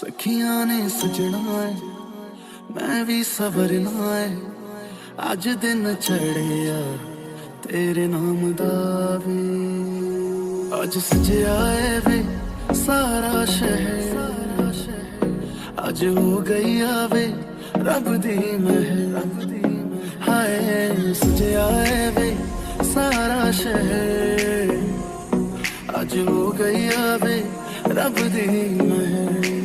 ਸਖੀਆਂ ਨੇ ਸਜਣਾ ਏ, ਮੈਂ ਵੀ ਸਬਰਨਾ ਏ। ਅੱਜ ਦਿਨ ਚੜਿਆ ਤੇਰੇ ਨਾਮ ਦਾ ਵੀ। ਅੱਜ ਸਜਿਆ ਏ ਵੇ ਸਾਰਾ ਸ਼ਹਿਰ। ਅੱਜ ਹੋ ਗਈ ਆਵੇ ਰੱਬ ਦੀ ਮਹਿਰ। ਹਾਏ, ਸਜਿਆ ਏ ਵੇ ਸਾਰਾ ਸ਼ਹਿਰ। ਅੱਜ ਹੋ ਗਈ ਆਵੇ ਰੱਬ ਦੀ ਮਹਿਰ।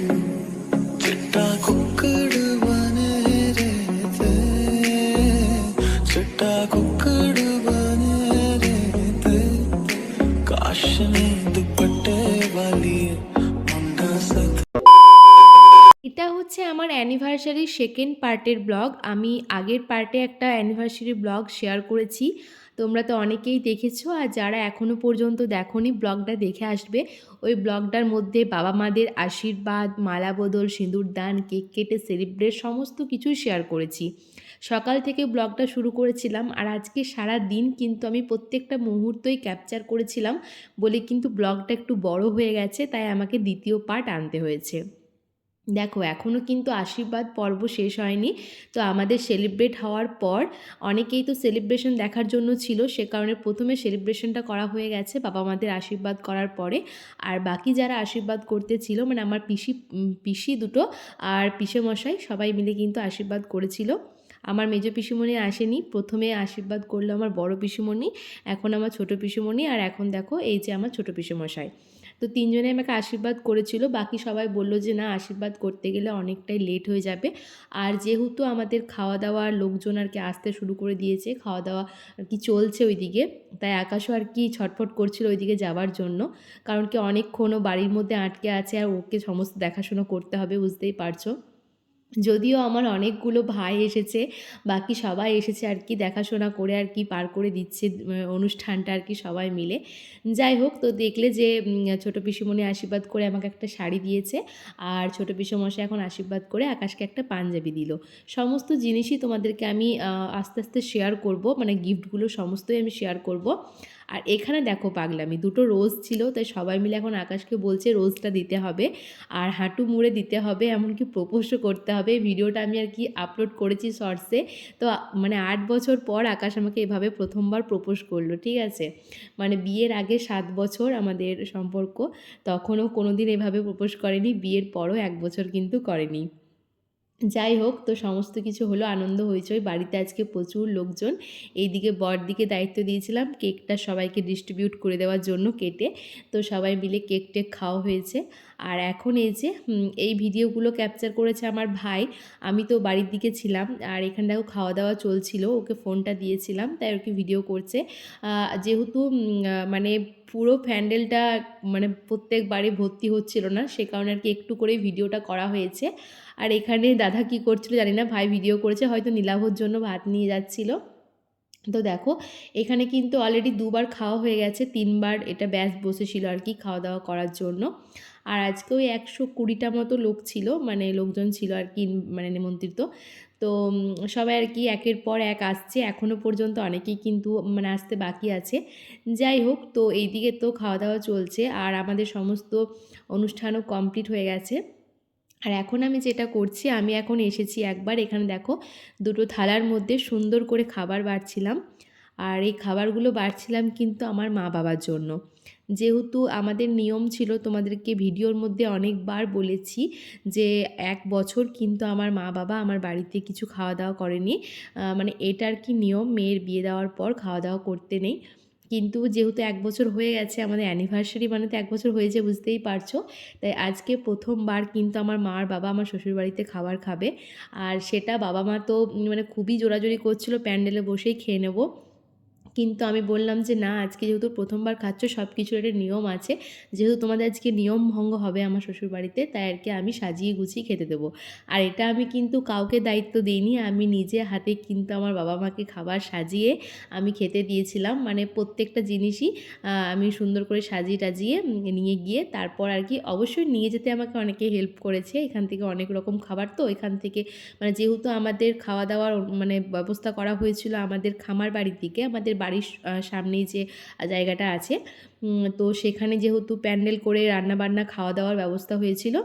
অ্যানিভার্সারির সেকেন্ড পার্টের ব্লগ আমি আগের পার্টে একটা অ্যানিভার্সারি ব্লগ শেয়ার করেছি। তোমরা তো অনেকেই দেখেছ আর যারা এখনও পর্যন্ত দেখোনি ব্লগটা দেখে আসবে। ওই ব্লগটার মধ্যে বাবা মাদের আশীর্বাদ, মালা বদল, সিঁদুর দান, কেক কেটে সেলিব্রেট সমস্ত কিছুই শেয়ার করেছি। সকাল থেকে ব্লগটা শুরু করেছিলাম আর আজকে সারা দিন কিন্তু আমি প্রত্যেকটা মুহূর্তই ক্যাপচার করেছিলাম বলে কিন্তু ব্লগটা একটু বড় হয়ে গেছে, তাই আমাকে দ্বিতীয় পার্ট আনতে হয়েছে। দেখো এখনও কিন্তু আশীর্বাদ পর্ব শেষ হয়নি। তো আমাদের সেলিব্রেট হওয়ার পর অনেকেই তো সেলিব্রেশন দেখার জন্য ছিল, সে কারণে প্রথমে সেলিব্রেশনটা করা হয়ে গেছে বাবা মাদের আশীর্বাদ করার পরে। আর বাকি যারা আশীর্বাদ করতে ছিল মানে আমার পিসি পিসি দুটো আর পিসে মশাই সবাই মিলে কিন্তু আশীর্বাদ করেছিল। আমার মেজ পিসিমণি আসেনি। প্রথমে আশীর্বাদ করল আমার বড় পিসিমণি, এখন আমার ছোট পিসিমণি, আর এখন দেখো এই যে আমার ছোট পিসেমশাই। তো তিনজনে আমাকে আশীর্বাদ করেছিল, বাকি সবাই বলল যে না, আশীর্বাদ করতে গেলে অনেকটাই লেট হয়ে যাবে। আর যেহেতু আমাদের খাওয়া দাওয়া লোকজন আর কি আসতে শুরু করে দিয়েছে খাওয়া দাওয়া আর কি চলছে ওইদিকে, তাই আকাশও আর কি ছটফট করছিল ওইদিকে যাওয়ার জন্য। কারণ কি অনেকক্ষণও বাড়ির মধ্যে আটকে আছে, আর ওকে সমস্ত দেখাশুনো করতে হবে, বুঝতেই পারছ। যদিও আমার অনেকগুলো ভাই এসেছে, বাকি সবাই এসেছে আর কি দেখাশোনা করে আর কি পার করে দিচ্ছে অনুষ্ঠানটা আর কি সবাই মিলে। যাই হোক, তো দেখলে যে ছোট পিসুমণি আশীর্বাদ করে আমাকে একটা শাড়ি দিয়েছে আর ছোট পিসুমশাই এখন আশীর্বাদ করে আকাশকে একটা পাঞ্জাবি দিল। সমস্ত জিনিসই তোমাদেরকে আমি আস্তে আস্তে শেয়ার করব মানে গিফটগুলো সমস্তই আমি শেয়ার করব। আর এখানে দেখো পাগলামি, দুটো রোজ ছিল, তাই সবাই মিলে এখন আকাশকে বলছে রোজটা দিতে হবে আর হাঁটু মুড়ে দিতে হবে, এমনকি প্রপোজও করতে হবে। ভিডিওটা আমি আর কি আপলোড করেছি শর্টসে তো মানে আট বছর পর আকাশ আমাকে এভাবে প্রথমবার প্রপোজ করল, ঠিক আছে? মানে বিয়ের আগে সাত বছর আমাদের সম্পর্ক, তখনও কোনো দিন এভাবে প্রপোজ করেনি, বিয়ের পরও এক বছর কিন্তু করেনি। যাই হোক, তো সমস্ত কিছু হলো আনন্দ ওই বাড়িতে আজকে প্রচুর লোকজন। এইদিকে বর দিকে দায়িত্ব দিয়েছিলাম কেকটা সবাইকে ডিস্ট্রিবিউট করে দেওয়ার জন্য কেটে। তো সবাই মিলে কেক টেক খাওয়া হয়েছে। আর এখন এই যে এই ভিডিওগুলো ক্যাপচার করেছে আমার ভাই। আমি তো বাড়ির দিকে ছিলাম আর এখানে খাওয়া দাওয়া চলছিল, ওকে ফোনটা দিয়েছিলাম, তাই আর কি ভিডিও করছে যেহেতু মানে পুরো প্যান্ডেলটা মানে প্রত্যেক বাড়ি ভর্তি হচ্ছিল না, সে কারণে আর কি একটু করে ভিডিওটা করা হয়েছে। আর এখানে দাদা কি করছিল জানি না, ভাই ভিডিও করেছে, হয়তো নীলাভর জন্য ভাত নিয়ে যাচ্ছিল। তো দেখো, এখানে কিন্তু অলরেডি দুবার খাওয়া হয়ে গেছে, তিনবার এটা ব্যাস বসেছিল আর কি খাওয়া দাওয়া করার জন্য। আর আজকে ওই একশো কুড়িটা মতো লোক ছিল মানে লোকজন ছিল আর কি মানে নিমন্ত্রিত। তো সবাই আর কি একের পর এক আসছে। এখনও পর্যন্ত অনেকেই কিন্তু মানে আসতে বাকি আছে। যাই হোক, তো এইদিকে তো খাওয়া দাওয়া চলছে আর আমাদের সমস্ত অনুষ্ঠানও কমপ্লিট হয়ে গেছে। আর এখন আমি যেটা করছি, আমি এখন এসেছি একবার। এখানে দেখো, দুটো থালার মধ্যে সুন্দর করে খাবার বাড়ছিলাম। আর এই খাবারগুলো বাড়ছিলাম কিন্তু আমার মা বাবার জন্য। যেহেতু আমাদের নিয়ম ছিল, তোমাদেরকে ভিডিওর মধ্যে অনেকবার বলেছি যে এক বছর কিন্তু আমার মা বাবা আমার বাড়িতে কিছু খাওয়া দাওয়া করেনি। মানে এটার কি নিয়ম? মেয়ের বিয়ে দেওয়ার পর খাওয়া দাওয়া করতে নেই। কিন্তু যেহেতু এক বছর হয়ে গেছে, আমাদের অ্যানিভার্সারি মানে তো এক বছর হয়েছে, বুঝতেই পারছ। তাই আজকে প্রথমবার কিন্তু আমার মা আর বাবা আমার শ্বশুরবাড়িতে খাবার খাবে। আর সেটা বাবা মা তো মানে খুবই জোরাজোরি করছিল, প্যান্ডেলে বসেই খেয়ে নেব। কিন্তু আমি বললাম যে, না, আজকে যেহেতু প্রথমবার খাচ্ছ সব কিছুর একটা নিয়ম আছে। যেহেতু তোমাদের আজকে নিয়ম ভঙ্গ হবে আমার শ্বশুরবাড়িতে, তাই আর কি আমি সাজিয়ে গুছিয়ে খেতে দেবো। আর এটা আমি কিন্তু কাউকে দায়িত্ব দিইনি, আমি নিজে হাতে কিন্তু আমার বাবা মাকে খাবার সাজিয়ে আমি খেতে দিয়েছিলাম। মানে প্রত্যেকটা জিনিসই আমি সুন্দর করে সাজিয়ে টাজিয়ে নিয়ে গিয়ে তারপর আর কি অবশ্যই নিয়ে যেতে আমাকে অনেকে হেল্প করেছে। এখান থেকে অনেক রকম খাবার তো, এখান থেকে মানে যেহেতু আমাদের খাওয়া দাওয়ার মানে ব্যবস্থা করা হয়েছিল আমাদের খামার বাড়ির দিকে আমাদের বাড়ির সামনেই যে জায়গাটা আছে। তো সেখানে যেহেতু প্যান্ডেল করে রান্না বান্না খাওয়া দাওয়ার ব্যবস্থা হয়েছিল,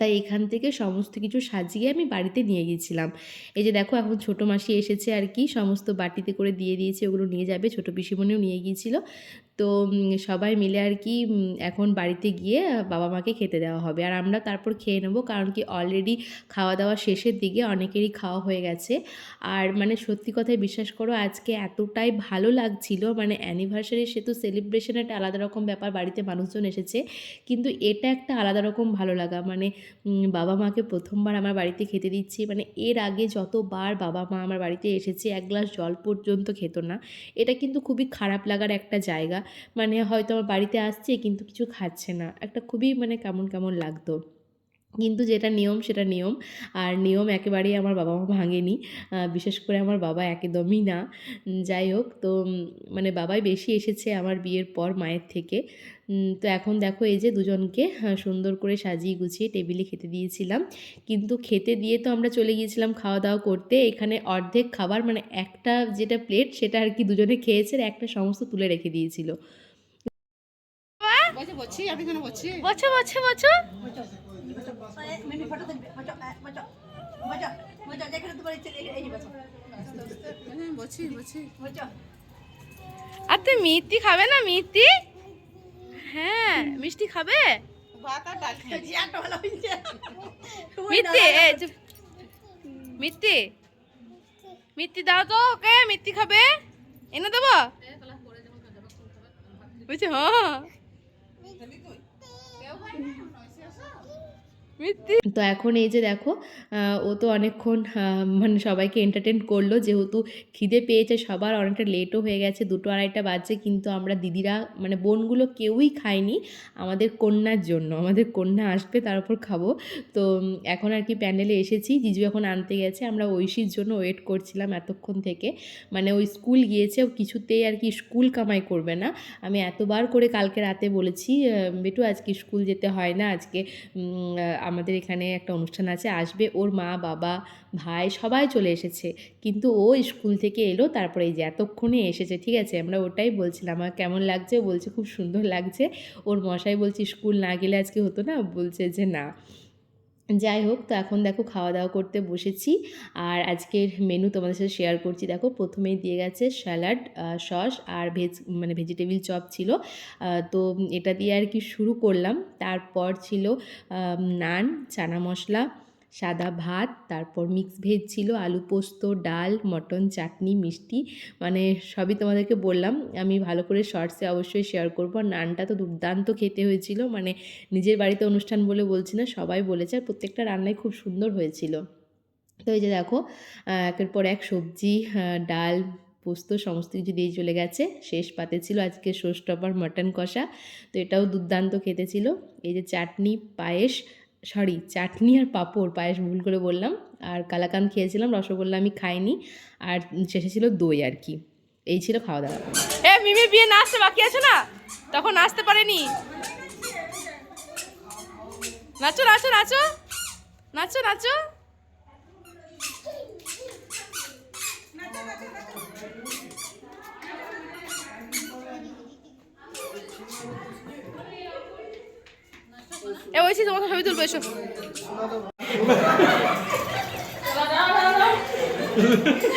তাই এখান থেকে সমস্ত কিছু সাজিয়ে আমি বাড়িতে নিয়ে গিয়েছিলাম। এই যে দেখো, এখন ছোটো মাসি এসেছে আর কি, সমস্ত বাটিতে করে দিয়ে দিয়েছে, ওগুলো নিয়ে যাবে, ছোটো পিসিমনেও নিয়ে গিয়েছিল। তো সবাই মিলে আর কি এখন বাড়িতে গিয়ে বাবা মাকে খেতে দেওয়া হবে। আর আমরা তারপর খেয়ে নেব, কারণ কি অলরেডি খাওয়া দাওয়া শেষের দিকে অনেকেরই খাওয়া হয়ে গেছে। আর মানে সত্যি কথায় বিশ্বাস করো, আজকে এতটাই ভালো লাগছিল মানে অ্যানিভার্সারি সে তো সেলিব্রেশন একটা আলাদা রকম ব্যাপার, বাড়িতে মানুষজন এসেছে। কিন্তু এটা একটা আলাদা রকম ভালো লাগা মানে বাবা মাকে প্রথমবার আমার বাড়িতে খেতে দিচ্ছি মানে এর আগে যতবার বাবা মা আমার বাড়িতে এসেছে, এক গ্লাস জল পর্যন্ত খেত না। এটা কিন্তু খুবই খারাপ লাগার একটা জায়গা। মানে হয়তো আমার বাড়িতে আসছে কিন্তু কিছু খাচ্ছে না। একটা খুবই মানে কেমন কেমন লাগতো। কিন্তু যেটা নিয়ম সেটা নিয়ম। আর নিয়ম একেবারেই আমার বাবা মা ভাঙেনি বিশেষ করে আমার বাবা একদমই না। যাই হোক তো মানে বাবাই বেশি এসেছে আমার বিয়ের পর মায়ের থেকে। তো এখন দেখো এই যে দুজনকে সুন্দর করে সাজিয়ে গুছিয়ে টেবিলে খেতে দিয়েছিলাম। কিন্তু খেতে দিয়ে তো আমরা চলে গিয়েছিলাম খাওয়া দাওয়া করতে। এখানে অর্ধেক খাবার মানে একটা যেটা প্লেট সেটা আর কি দুজনে খেয়েছে একটা সমস্ত তুলে রেখে দিয়েছিল। বছর বছর বছর বলছি আর তুই মিষ্টি খাবে না, মিষ্টি? হ্যাঁ মিষ্টি খাবে? মিষ্টি মিষ্টি। দাও তো ওকে, মিষ্টি খাবে। এনে দেবো? বুঝছি হ্যাঁ। তো এখন এই যে দেখো ও তো অনেকক্ষণ মানে সবাইকে এন্টারটেন করল। যেহেতু খিদে পেয়েছে সবার, অনেকটা লেটও হয়ে গেছে, দুটো আড়াইটা বাজছে, কিন্তু আমরা দিদিরা মানে বোনগুলো কেউই খায়নি আমাদের কন্যার জন্য। আমাদের কন্যা আসবে, তার উপর খাব। তো এখন আর কি প্যান্ডেলে এসেছি। জিজু এখন আনতে গেছে। আমরা ঐশীর জন্য ওয়েট করছিলাম এতক্ষণ থেকে। মানে ওই স্কুল গিয়েছে, ও কিছুতেই আর কি স্কুল কামাই করবে না। আমি এতবার করে কালকে রাতে বলেছি বেটু আজকে স্কুল যেতে হয় না, আজকে আমাদের এখানে একটা অনুষ্ঠান আছে, আসবে ওর মা, বাবা, ভাই সবাই চলে এসেছে। কিন্তু ও স্কুল থেকে এলো, তারপরে এই যে এতক্ষণে এসেছে, ঠিক আছে? আমরা ওটাই বলছিলাম, আমার কেমন লাগছে? বলছে, খুব সুন্দর লাগছে। ওর মশাই বলছে, স্কুল না গেলে আজকে হতো না? বলছে যে, না। যাই হোক, তো এখন দেখো খাওয়া দাওয়া করতে বসেছি। আর আজকের মেনু তোমাদের সাথে শেয়ার করছি। দেখো, প্রথমেই দিয়ে গেছে স্যালাড সস আর ভেজ মানে ভেজিটেবিল চপ ছিল। তো এটা দিয়ে আর কি শুরু করলাম। তারপর ছিল নান, চানা মশলা সাদা ভাত, তারপর মিক্স ভেজ ছিল, আলু পোস্ত, ডাল, মটন, চাটনি, মিষ্টি মানে সবই তোমাদেরকে বললাম। আমি ভালো করে শর্টসে অবশ্যই শেয়ার করব। আর নানটা তো দুর্দান্ত খেতে হয়েছিল মানে নিজের বাড়িতে অনুষ্ঠান বলে বলছি না, সবাই বলেছে আর প্রত্যেকটা রান্নাই খুব সুন্দর হয়েছিল। তো এই যে দেখো একের পর এক সবজি ডাল, পোস্ত, সমস্ত কিছু দিয়ে চলে গেছে। শেষ পাতে ছিল আজকে ষষ্ঠবার মটন কষা, তো এটাও দুর্দান্ত খেতে ছিল। এই যে চাটনি, পায়েস সরি চাটনি আর পাঁপড়, পায়েস ভুল করে বললাম। আর কালাকান খেয়েছিলাম, রসগোল্লা আমি খাইনি। আর শেষে ছিল দই আর কি। এই ছিল খাওয়া দাওয়া এ মিমির বিয়ে না আসতে বাকি আছে না? তখন আসতে পারেনি। নাচো নাচো নাচো। নাচো নাচো। এ ওইসি তোমাকে ছবি তুলবো এসো।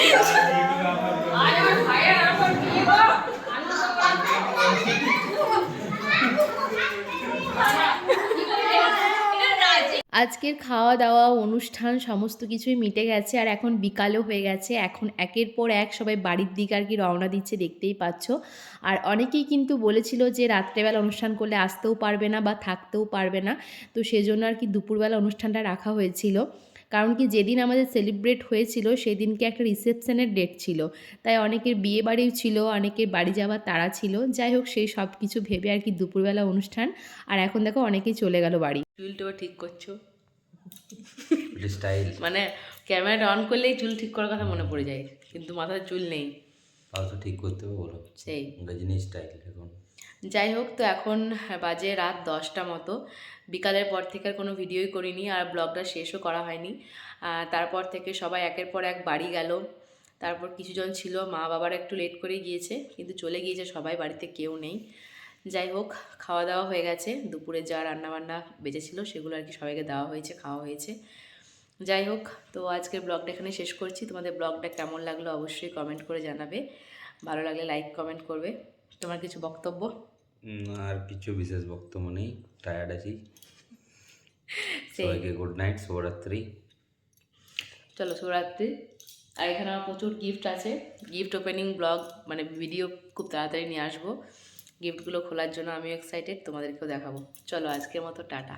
আজকের খাওয়া দাওয়া অনুষ্ঠান সমস্ত কিছুই মিটে গেছে আর এখন বিকালও হয়ে গেছে। এখন একের পর এক সবাই বাড়ির দিকে আর কি রওনা দিচ্ছে, দেখতেই পাচ্ছ। আর অনেকেই কিন্তু বলেছিল যে রাত্রেবেলা অনুষ্ঠান করলে আসতেও পারবে না বা থাকতেও পারবে না। তো সেজন্য আর কি দুপুরবেলা অনুষ্ঠানটা রাখা হয়েছিল। কারণ কি যেদিন আমাদের সেলিব্রেট হয়েছিল সেদিনকে একটা রিসেপশনের ডেট ছিল। তাই অনেকের বিয়ে বাড়িও ছিল অনেকের বাড়ি যাওয়ার তাড়া ছিল। যাই হোক সেই সব কিছু ভেবে আর কি দুপুরবেলা অনুষ্ঠান। আর এখন দেখো অনেকেই চলে গেল বাড়ি। চুলটা ঠিক করছ? স্টাইল মানে ক্যামেরাটা অন করলেই চুল ঠিক করার কথা মনে পড়ে যায় কিন্তু মাথায় চুল নেই। তাও তো ঠিক করতে হবে বলো। সেই। রজনী স্টাইল এখন। যাই হোক তো এখন বাজে রাত দশটা মতো। বিকালের পর থেকে আর কোনো ভিডিওই করিনি আর ব্লগটা শেষও করা হয়নি। তারপর থেকে সবাই একের পর এক বাড়ি গেল। তারপর কিছুজন ছিল, মা বাবার একটু লেট করে গিয়েছে, কিন্তু চলে গিয়েছে সবাই, বাড়িতে কেউ নেই। যাই হোক, খাওয়া দাওয়া হয়ে গেছে, দুপুরে যা রান্নাবান্না বেঁচেছিল সেগুলো আর কি সবাইকে দেওয়া হয়েছে, খাওয়া হয়েছে। যাই হোক, তো আজকের ব্লগটা এখানে শেষ করছি। তোমাদের ব্লগটা কেমন লাগল অবশ্যই কমেন্ট করে জানাবে। ভালো লাগলে লাইক কমেন্ট করবে। তোমার কিছু বক্তব্য? আর কিছু বিশেষ বক্তব্য নেই টায়ার্ড আছি। সবাইকে গুড নাইট শুভরাত্রি। চলো শুভরাত্রি। আর এখানে আমার প্রচুর গিফট আছে। গিফট ওপেনিং ব্লগ মানে ভিডিও খুব তাড়াতাড়ি নিয়ে আসব। গিফটগুলো খোলার জন্য আমিও এক্সাইটেড তোমাদেরকেও দেখাবো। চলো আজকের মতো টাটা।